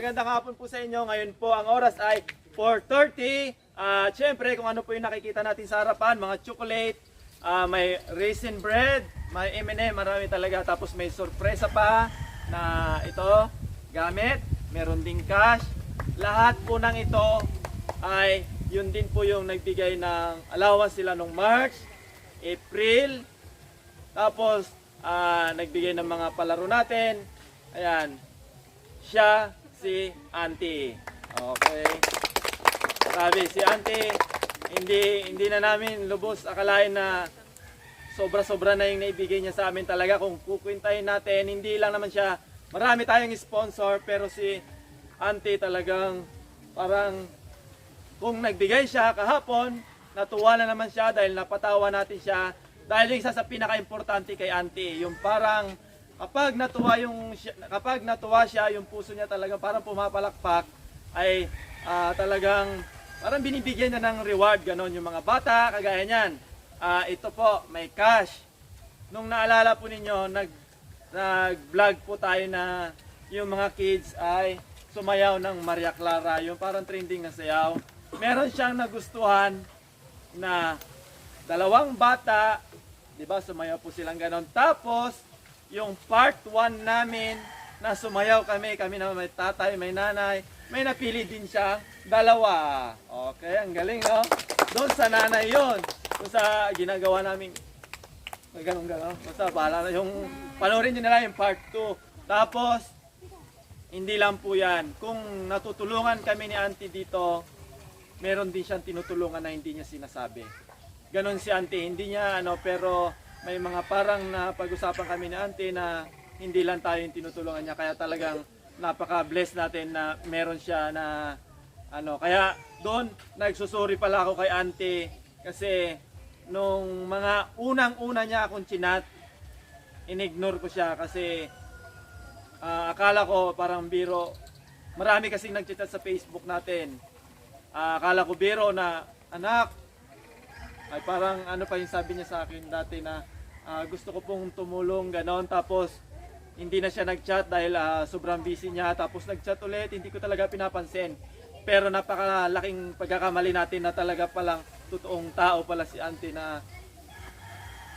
magandang hapon po sa inyo. Ngayon po ang oras ay 4.30. At syempre kung ano po yung nakikita natin sa harapan, mga chocolate, ah, may raisin bread, may M&M, marami talaga. Tapos may sorpresa pa na ito, gamit. Meron ding cash. Lahat po ng ito ay yun din po yung nagbigay ng allowance sila nung March, April, tapos ah, nagbigay ng mga palaro natin. Ayan, siya si Auntie. Okay. Sabi si Auntie, hindi hindi na namin lubos akalain na sobra-sobra na yung naibigay niya sa amin talaga kung kukwintahin natin. Hindi lang naman siya, marami tayong sponsor pero si Auntie talagang parang kung nagbigay siya kahapon, natuwa na naman siya dahil napatawa natin siya. Dahil isa sa pinaka-importante kay Auntie, yung parang kapag natuwa yung kapag natuwa siya, yung puso niya talaga parang pumapalakpak ay ah, talagang parang binibigyan niya ng reward ganon yung mga bata kagaya niyan. Ah, ito po, may cash. Nung naalala po ninyo, nag nag-vlog po tayo na yung mga kids ay sumayaw ng Maria Clara, yung parang trending na sayaw. Meron siyang nagustuhan na dalawang bata, 'di ba? Sumayaw po silang ganon. Tapos yung part 1 namin na sumayaw kami, kami na may tatay, may nanay, may napili din siya dalawa. Okay, ang galing, no? Doon sa nanay yon Doon sa ginagawa namin ganun ganon. Basta bahala na yung panoorin nyo nila yung part 2. Tapos hindi lang po yan. Kung natutulungan kami ni auntie dito, meron din siyang tinutulungan na hindi niya sinasabi. Ganon si auntie, hindi niya ano, pero may mga parang na pag-usapan kami ni auntie na hindi lang tayo yung tinutulungan niya. Kaya talagang napaka-bless natin na meron siya na ano. Kaya doon, nagsusuri pala ako kay auntie kasi nung mga unang-una niya akong chinat, inignore ko siya kasi Ah, akala ko parang biro. Marami kasing nagchat sa Facebook natin. Ah, akala ko biro na anak. Ay parang ano pa yung sabi niya sa akin dati na ah, gusto ko pong tumulong ganon tapos hindi na siya nagchat dahil ah, sobrang busy niya tapos nagchat ulit hindi ko talaga pinapansin. Pero napakalaking pagkakamali natin na talaga palang totoong tao pala si auntie na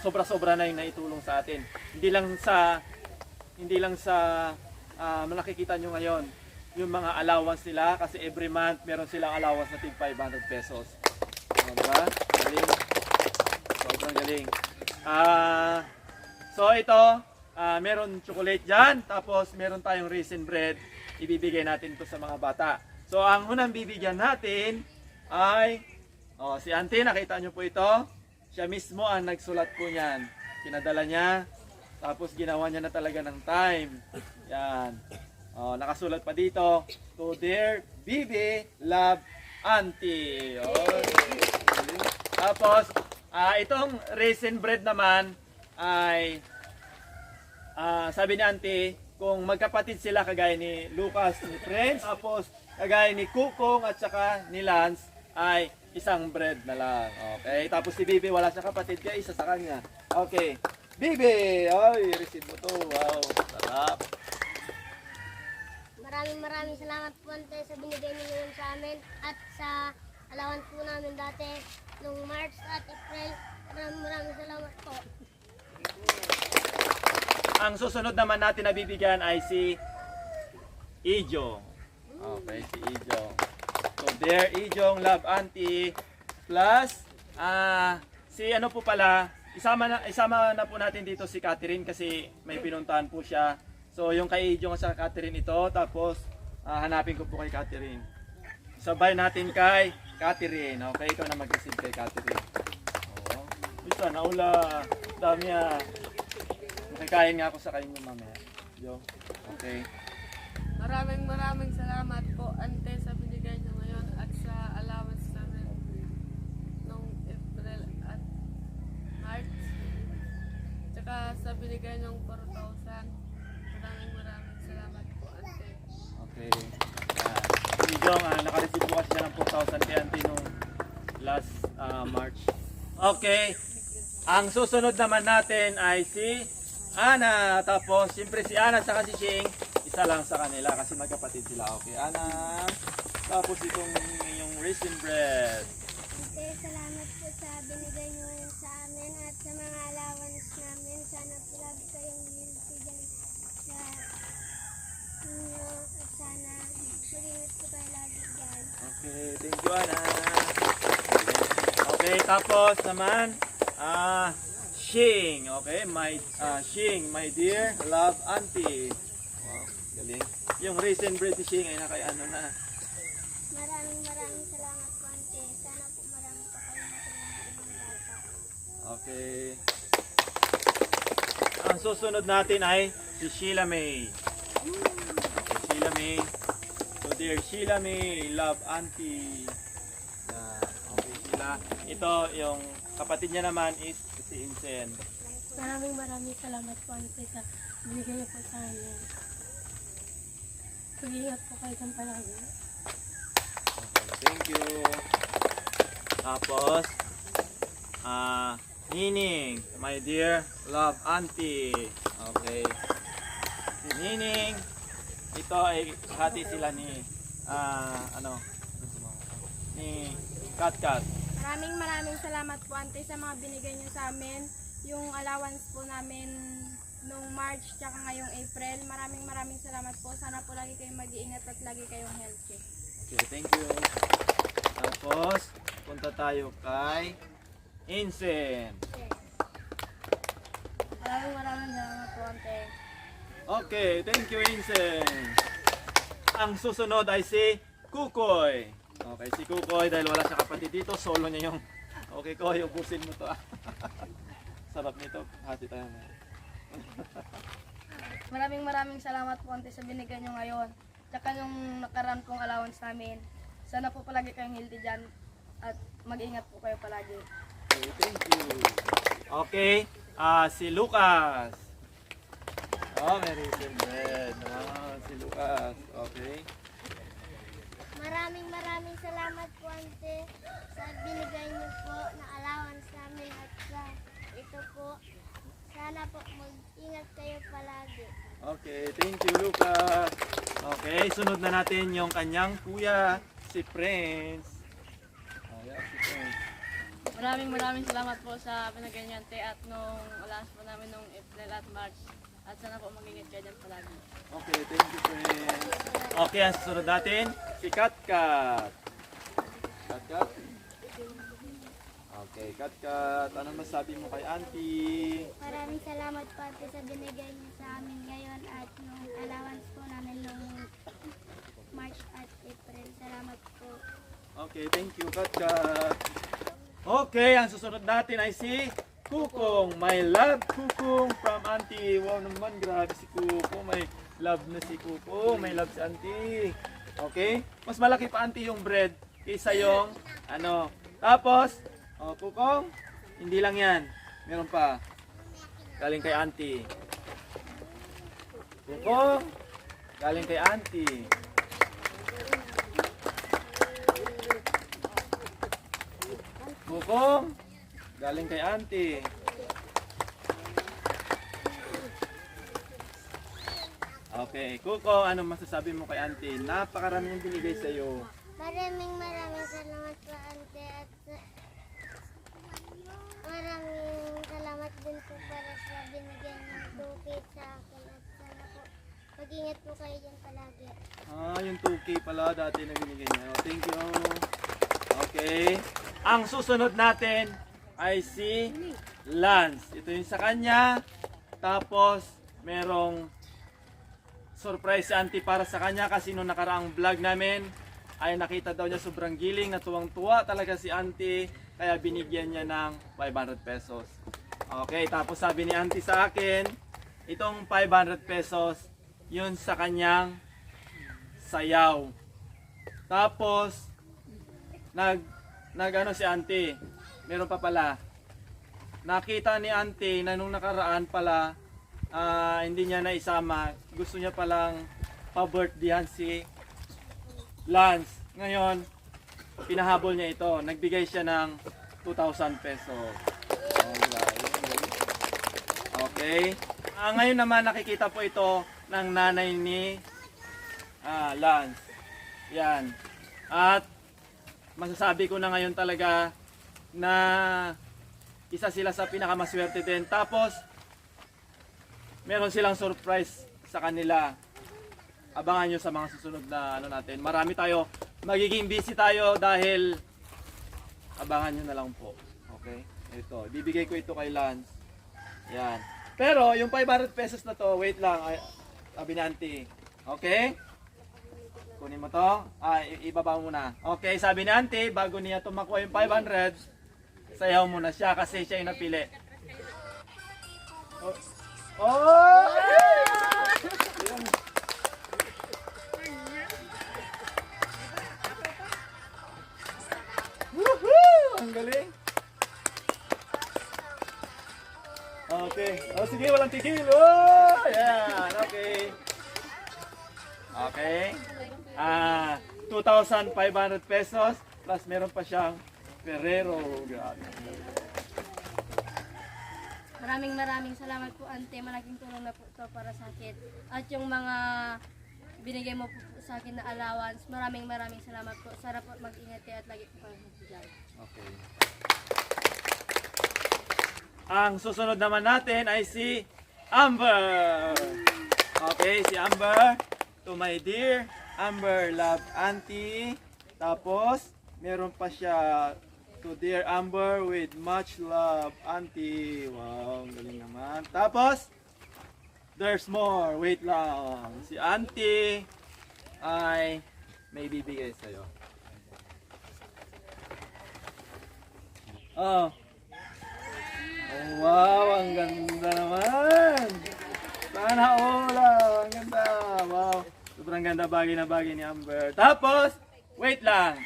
sobra-sobra na yung naitulong sa atin. Hindi lang sa hindi lang sa ah, nakikita nyo ngayon yung mga allowance nila kasi every month meron silang allowance na tig 500 pesos. Diba? Galing. Sobrang galing. Ah, so ito, ah, meron chocolate dyan, tapos meron tayong raisin bread. Ibibigay natin to sa mga bata. So ang unang bibigyan natin ay, oh, si Auntie, nakita nyo po ito. Siya mismo ang nagsulat po niyan. Pinadala niya tapos ginawa niya na talaga ng time. Yan. Oh, nakasulat pa dito, to their Bibi Love Auntie. Oh. Tapos, ah, itong raisin bread naman ay ah, sabi ni Auntie, kung magkapatid sila kagaya ni Lucas ni Friends, tapos kagaya ni Kukong at saka ni Lance ay isang bread na lang. Okay? Tapos si Bibi wala siyang kapatid kaya isa sa kanya. Okay. Bibi! Ay, receive mo to. Wow. Sarap. Maraming maraming salamat po ante sa binigay niyo sa amin at sa allowance po namin dati nung March at April. Maraming maraming salamat po. Ang susunod naman natin na bibigyan ay si Ijo. Okay, si Ijo. So there, Ijong Love Auntie plus ah si ano po pala, isama na isama na po natin dito si Catherine kasi may pinuntahan po siya. So yung kay Ijong sa Catherine ito, tapos ah, hanapin ko po kay Catherine. Sabay natin kay Catherine. Okay, ikaw na mag-receive kay Catherine. Oo. Isa, naula. Dami ah. Makikain nga ako sa kanya mamaya. Yo. Okay. Maraming maraming salamat po ante sa binigay niyo ngayon at sa allowance namin nung April at March. Tsaka sa binigay niyong 4,000. Maraming maraming salamat po ante. Okay. Yan. Si Jong, ah, naka-receive po kasi siya ng 4,000 kay Auntie nung March. Okay. Ang susunod naman natin ay si Ana. Tapos, siyempre si Ana at si Shing. isa lang sa kanila kasi magkapatid sila. Okay, Ana. Tapos itong yung raisin bread. Okay, salamat po sa binigay niyo sa amin at sa mga allowance namin. Sana po lagi kayong dyan sa inyo at sana mag-ingat po kayo lagi dyan. Okay, thank you, Ana. Okay, tapos naman, ah, Shing, okay, my, ah, Shing, my dear, love auntie. Wow, galing. Yung raisin bread ni Shing ay nakay ano na. Maraming maraming salamat po, Ante. Sana po marami pa kayo matulungan. Okay. Ang susunod natin ay si Sheila May. Okay, Sheila May. So dear Sheila May, love auntie. Ito, yung kapatid niya naman is si Incen. Maraming maraming salamat po Ante sa binigay niyo po sa amin. Pag-iingat po kayo dyan palagi. Okay, thank you. Tapos, ah, Nining, my dear love auntie. Okay. Si Nining, ito ay hati sila ni, ah, ano, ni Kat Kat. Maraming maraming salamat po ante sa mga binigay niyo sa amin. Yung allowance po namin nung March tsaka ngayong April. Maraming maraming salamat po. Sana po lagi kayong mag-iingat at lagi kayong healthy. Okay, thank you. Tapos, punta tayo kay Incen. Maraming maraming salamat po ante. Okay, thank you, Incen. Ang susunod ay si Kukoy. Okay, si Kukoy dahil wala siya kapatid dito, solo niya yung... Okay, Koy, ubusin mo to ah. Sarap nito. Hati tayo na. Maraming maraming salamat po ante sa binigay niyo ngayon. Tsaka yung nakaraan pong allowance namin. Sana po palagi kayong healthy dyan at mag-ingat po kayo palagi. Okay, thank you. Okay, ah si Lucas. Oh, may raisin bread. Ah, si Lucas. Okay. Maraming maraming salamat po, Ante, sa binigay niyo po na allowance namin at sa ito po. Sana po mag-ingat kayo palagi. Okay, thank you Lucas. Okay, sunod na natin yung kanyang kuya, si Prince. Ayan, si Prince. Maraming maraming salamat po sa binigay niyo ante at nung allowance po namin nung April at March. At sana po mag-ingat kayo dyan palagi. Okay, thank you Prince. Okay, ang susunod natin, si Katkat. Katkat? Okay, Katkat. Ano masabi mo kay auntie? Maraming salamat po, Ante, sa binigay niyo sa amin ngayon at nung allowance po namin nung March at April. Salamat po. Okay, thank you, Katkat. Okay, ang susunod natin ay si Kukong. My love, Kukong from Auntie. Wow naman, grabe si Kukong. May love na si Kukong. May love si Auntie. Okay? Mas malaki pa Auntie yung bread kaysa yung ano. Tapos, oh, Kukong, hindi lang yan. Meron pa. Galing kay Auntie. Kukong, galing kay Auntie. Bukong, galing kay auntie. Okay, Kuko, ano masasabi mo kay auntie? Napakarami yung binigay sa iyo. Maraming maraming salamat po, Ante, at maraming salamat din po para sa binigay ng tupid sa akin at sana po mag-ingat po kayo dyan palagi. Ah, yung 2K pala dati na binigay niya. Oh, Thank you. Okay. Ang susunod natin ay si Lance. Ito yung sa kanya. Tapos, merong surprise si auntie para sa kanya kasi nung nakaraang vlog namin ay nakita daw niya sobrang giling na tuwang-tuwa talaga si auntie kaya binigyan niya ng 500 pesos. Okay, tapos sabi ni auntie sa akin, itong 500 pesos, yun sa kanyang sayaw. Tapos, nag, nag ano si auntie, meron pa pala, nakita ni auntie na nung nakaraan pala, ah, hindi niya naisama, gusto niya palang pa-birthdayhan si Lance. Ngayon, pinahabol niya ito. Nagbigay siya ng 2,000 pesos. Alright. Okay. Ah, ngayon naman nakikita po ito ng nanay ni ah, Lance. Yan. At masasabi ko na ngayon talaga na isa sila sa pinakamaswerte din. Tapos, meron silang surprise sa kanila. Abangan nyo sa mga susunod na ano natin. Marami tayo. Magiging busy tayo dahil abangan nyo na lang po. Okay? Ito. Bibigay ko ito kay Lance. Yan. Pero, yung 500 pesos na to, wait lang. Ay, sabi ni auntie. Okay? Kunin mo to. Ah, ibaba mo muna. Okay, sabi ni auntie, bago niya tumakuha yung 500, sayaw muna siya kasi siya yung napili. Oh! oh! Okay. Oh, sige, walang tigil. Oh! Yan. Okay. Okay. Ah, 2,500 pesos plus meron pa siyang Ferrero. Maraming maraming salamat po, ante. Malaking tulong na po ito para sa akin. At yung mga binigay mo po sa akin na allowance, maraming maraming salamat po. Sana po mag-ingat kayo at lagi po kayo mag Okay. Ang susunod naman natin ay si Amber. Okay, si Amber. To my dear Amber, love auntie. Tapos, meron pa siya to dear Amber with much love auntie. Wow, galing naman. Tapos, there's more. Wait lang. Si auntie ay may bibigay sa'yo. Oh. Oh, wow, ang ganda naman. Sana all. ah, Ang ganda. Wow. Sobrang ganda bagay na bagay ni Amber. Tapos, wait lang.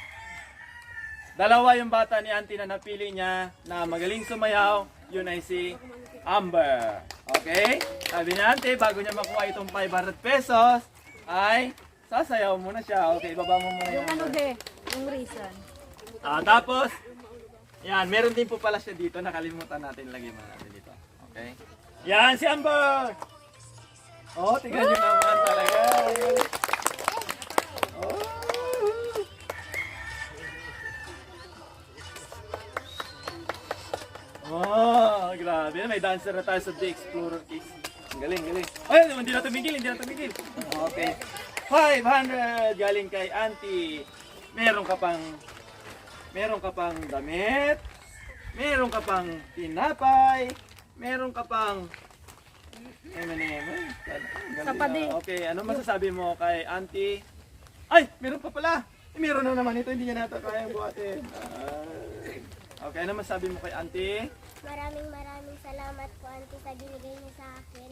Dalawa yung bata ni auntie na napili niya na magaling sumayaw. Yun ay si Amber. Okay? Sabi ni auntie, bago niya makuha itong 500 pesos, ay sasayaw muna siya. Okay, baba mo muna yung ano Yung reason. Ah, tapos, yan, meron din po pala siya dito. Nakalimutan natin, lagay mo natin dito. Okay? Yan, si Amber! Oh, tingnan nyo naman talaga. Oh, grabe. May dancer na tayo sa The Explorer Kids. Ang Galing, galing. Ay, hindi na tumigil, hindi na tumigil. Okay. 500 galing kay Auntie. Meron ka pang meron ka pang damit, meron ka pang tinapay, meron ka pang M&M. Sapading. Okay, ano masasabi mo kay auntie? Ay, meron pa pala. Eh, meron na naman ito, hindi niya nata kayang buhatin. Ay. Okay, ano masasabi mo kay auntie? Maraming maraming salamat po, Auntie, sa binigay niyo sa akin.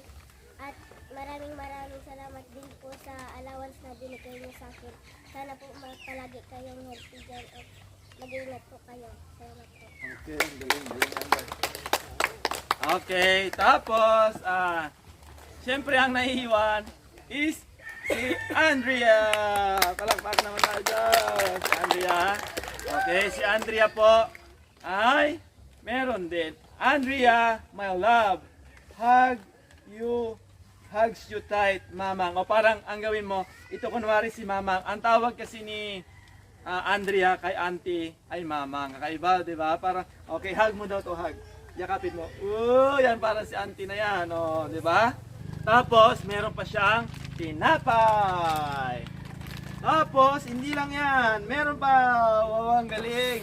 At maraming maraming salamat din po sa allowance na binigay niyo sa akin. Sana po palagi kayong healthy dyan at mag-ingat po kayo. Salamat po. Okay, galing, galing. Okay, tapos, ah, siyempre ang naiiwan is si Andrea. Palakpak naman tayo dyan. Si Andrea. Okay, si Andrea po ay meron din. Andrea, my love, hug you, hugs you tight, mamang. O parang ang gawin mo, ito kunwari si mamang. Ang tawag kasi ni ah, Andrea kay auntie ay mamang. Kakaiba, di ba? Parang, okay, hug mo daw to, hug. Yakapin mo. Oo, yan para si auntie na yan, oh, di ba? Tapos, meron pa siyang tinapay. Tapos, hindi lang yan. Meron pa. Wow, ang galing.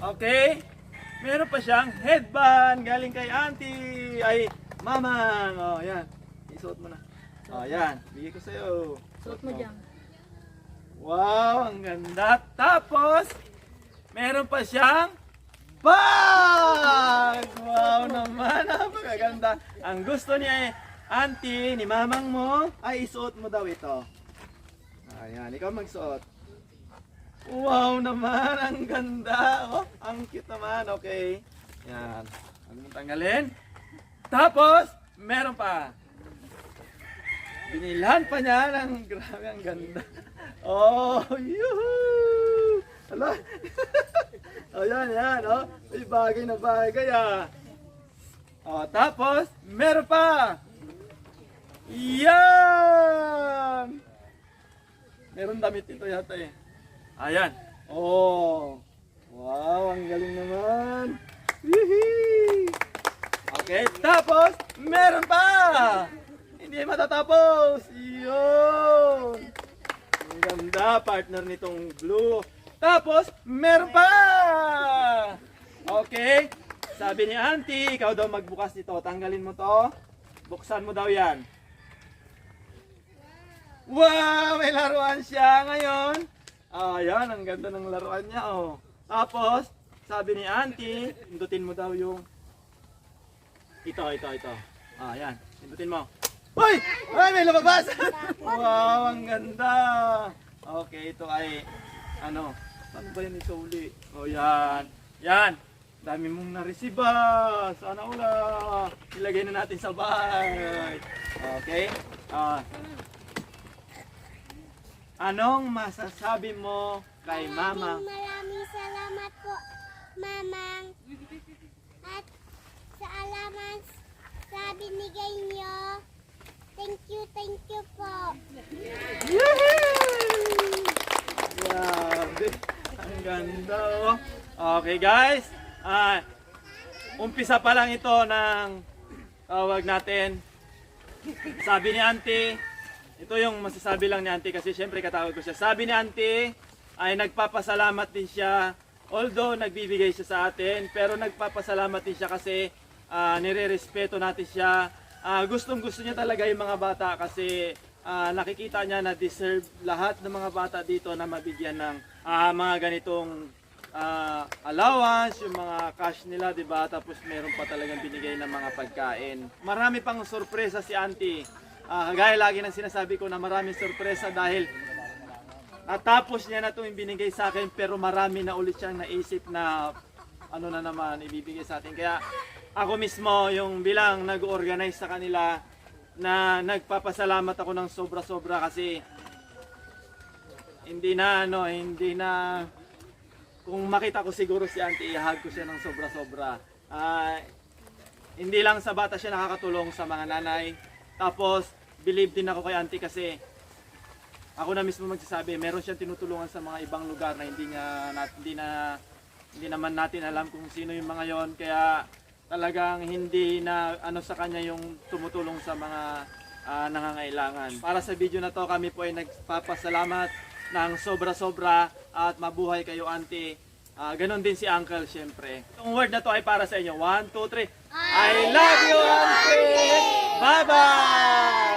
Okay? Meron pa siyang headband galing kay auntie. Ay, mamang. Oh, yan. Isuot mo na. Oh, yan. Bigay ko sa'yo. Suot mo dyan. Wow, ang ganda. Tapos, meron pa siyang bag! Wow naman, napakaganda. Ang gusto niya eh, auntie, ni mamang mo, ay isuot mo daw ito. Ayan, ikaw magsuot. Wow naman, ang ganda. Oh, ang cute naman, okay. Yan. Ano mong tanggalin? Tapos, meron pa. Binilhan pa niya ng grabe ang ganda. Oh, yuhu! Hala. oh, yan, yan, oh. May bagay na bagay, ah. Oh, tapos, meron pa. Yan! Meron damit ito yata eh. Ayan. Oh. Wow, ang galing naman. Hihi. Okay, tapos, meron pa! Hindi matatapos! Yun! Ang ganda, partner nitong blue. Tapos, meron pa! Okay, sabi ni auntie, ikaw daw magbukas nito. Tanggalin mo to. Buksan mo daw yan. Wow! May laruan siya ngayon. Ayan, ang ganda ng laruan niya. Oh. Tapos, sabi ni auntie, pindutin mo daw yung ito, ito, ito. Ah, yan. Pindutin mo. Hoy! Ay, may lumabas! wow, ang ganda! Okay, ito ay, ano, ano ba yan ito uli? Oh, yan. Yan. Dami mong na-receive ah. Sana ula. Ilagay na natin sa bahay. Okay? Ah. Anong masasabi mo kay mama? Maraming maraming salamat po, Mamang. At sa alaman sa binigay niyo. Thank you, thank you po. Grabe. Ang ganda oh. Okay guys. Ah, umpisa pa lang ito ng tawag natin. Sabi ni auntie, ito yung masasabi lang ni auntie kasi syempre katawag ko siya. Sabi ni auntie ay nagpapasalamat din siya. Although nagbibigay siya sa atin, pero nagpapasalamat din siya kasi ah, nire-respeto natin siya. Ah, gustong gusto niya talaga yung mga bata kasi ah, nakikita niya na deserve lahat ng mga bata dito na mabigyan ng ah, mga ganitong ah, allowance, yung mga cash nila, 'di ba? Tapos meron pa talagang binigay ng mga pagkain. Marami pang sorpresa si Auntie. Ah, gaya lagi ng sinasabi ko na maraming sorpresa dahil natapos niya na 'tong binigay sa akin pero marami na ulit siyang naisip na ano na naman ibibigay sa atin. Kaya ako mismo yung bilang nag-organize sa kanila na nagpapasalamat ako ng sobra-sobra kasi hindi na ano, hindi na kung makita ko siguro si Auntie, ihag ko siya ng sobra-sobra. Ah, hindi lang sa bata siya nakakatulong sa mga nanay. Tapos, believe din ako kay Auntie kasi ako na mismo magsasabi, meron siyang tinutulungan sa mga ibang lugar na hindi niya na, hindi na hindi naman natin alam kung sino yung mga yon kaya talagang hindi na ano sa kanya yung tumutulong sa mga ah, nangangailangan. Para sa video na to, kami po ay nagpapasalamat ng sobra-sobra at mabuhay kayo auntie. Ah, ganon din si uncle syempre. Itong word na to ay para sa inyo. One, two, three. I love you auntie! Bye-bye!